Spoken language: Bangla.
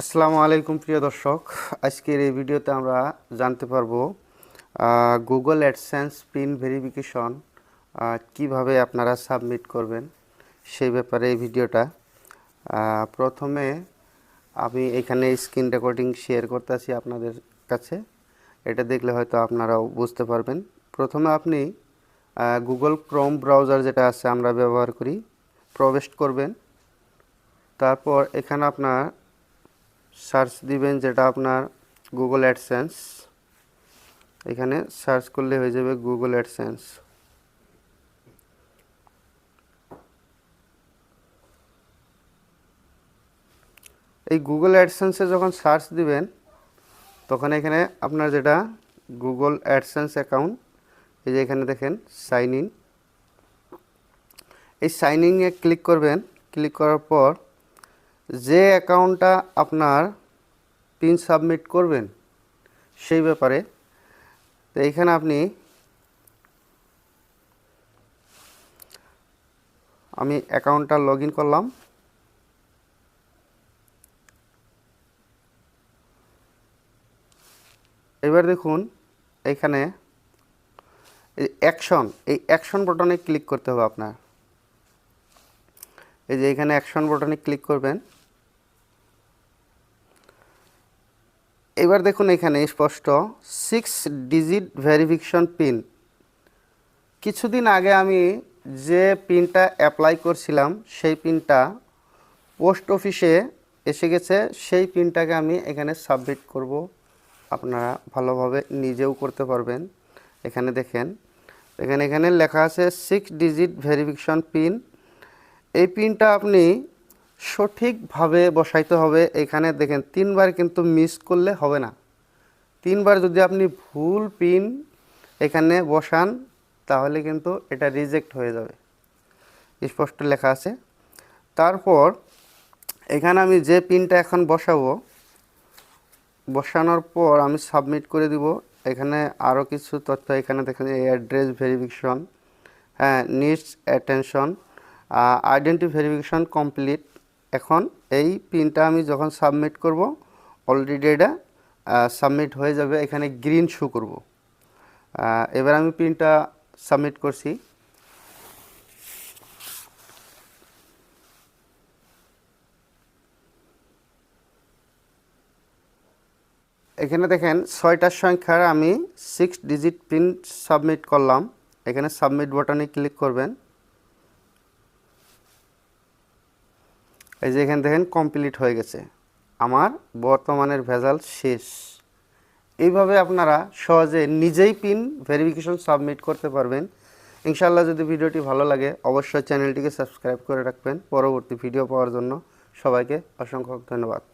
আসসালামু আলাইকুম প্রিয় দর্শক। আজকের এই ভিডিওতে আমরা জানতে পারব গুগল অ্যাডসেন্স পিন ভেরিফিকেশন কীভাবে আপনারা সাবমিট করবেন সেই ব্যাপারে এই ভিডিওটা। প্রথমে আমি এখানে স্ক্রিন রেকর্ডিং শেয়ার করতেছি আপনাদের কাছে। এটা দেখলে হয়তো আপনারাও বুঝতে পারবেন। প্রথমে আপনি গুগল ক্রোম ব্রাউজার যেটা আছে আমরা ব্যবহার করি, প্রবেশ করবেন। তারপর এখানে আপনার সার্চ দিবেন যেটা আপনার গুগল অ্যাডসেন্স এখানে সার্চ করলে হয়ে যাবে গুগল অ্যাডসেন্স এই গুগল অ্যাডসেন্সে যখন সার্চ দিবেন, তখন এখানে আপনার যেটা গুগল অ্যাডসেন্স অ্যাকাউন্ট এই যে এখানে দেখেন সাইন ইন এই সাইন ইনে ক্লিক করবেন ক্লিক করার পর যে অ্যাকাউন্টটা আপনার পিন সাবমিট করবেন, সেই ব্যাপারে। তো এইখানে আপনি, আমি অ্যাকাউন্টটা লগ করলাম। এবার দেখুন, এখানে অ্যাকশন, এই অ্যাকশন বাটনে ক্লিক করতে হবে আপনার। এই যে এখানে অ্যাকশন বাটনে ক্লিক করবেন। এবার দেখুন এখানে স্পষ্ট সিক্স ডিজিট ভেরিফিকেশন পিন কিছুদিন আগে আমি যে পিনটা অ্যাপ্লাই করছিলাম, সেই পিনটা পোস্ট অফিসে এসে গেছে। সেই পিনটাকে আমি এখানে সাবমিট করব। আপনারা ভালোভাবে নিজেও করতে পারবেন। এখানে দেখেন, এখানে এখানে লেখা আছে সিক্স ডিজিট ভেরিফিকেশন পিন এই পিনটা আপনি সঠিকভাবে বসাইতে হবে। এখানে দেখেন, তিনবার কিন্তু মিস করলে হবে না। তিনবার যদি আপনি ভুল পিন এখানে বসান, তাহলে কিন্তু এটা রিজেক্ট হয়ে যাবে। স্পষ্ট লেখা আছে। তারপর এখানে আমি যে পিনটা এখন বসাবো, বসানোর পর আমি সাবমিট করে দিব। এখানে আরও কিছু তথ্য, এখানে দেখেন এই অ্যাড্রেস ভেরিফিকেশন হ্যাঁ needs attention identity verification complete এখন এই পিনটা আমি যখন সাবমিট করব অলরেডি এটা সাবমিট হয়ে যাবে, এখানে গ্রিন শু করব। এবার আমি পিনটা সাবমিট করছি। এখানে দেখেন, ছয়টার সংখ্যার আমি সিক্স ডিজিট পিন সাবমিট করলাম। এখানে সাবমিট বাটনে ক্লিক করবেন। এই যে এখানে দেখেন কমপ্লিট হয়ে গেছে। আমার বর্তমানের ভেজাল শেষ। এইভাবে আপনারা সহজে নিজেই পিন ভেরিফিকেশন সাবমিট করতে পারবেন। ইনশাল্লাহ যদি ভিডিওটি ভালো লাগে, অবশ্যই চ্যানেলটিকে সাবস্ক্রাইব করে রাখবেন। পরবর্তী ভিডিও পাওয়ার জন্য সবাইকে অসংখ্য ধন্যবাদ।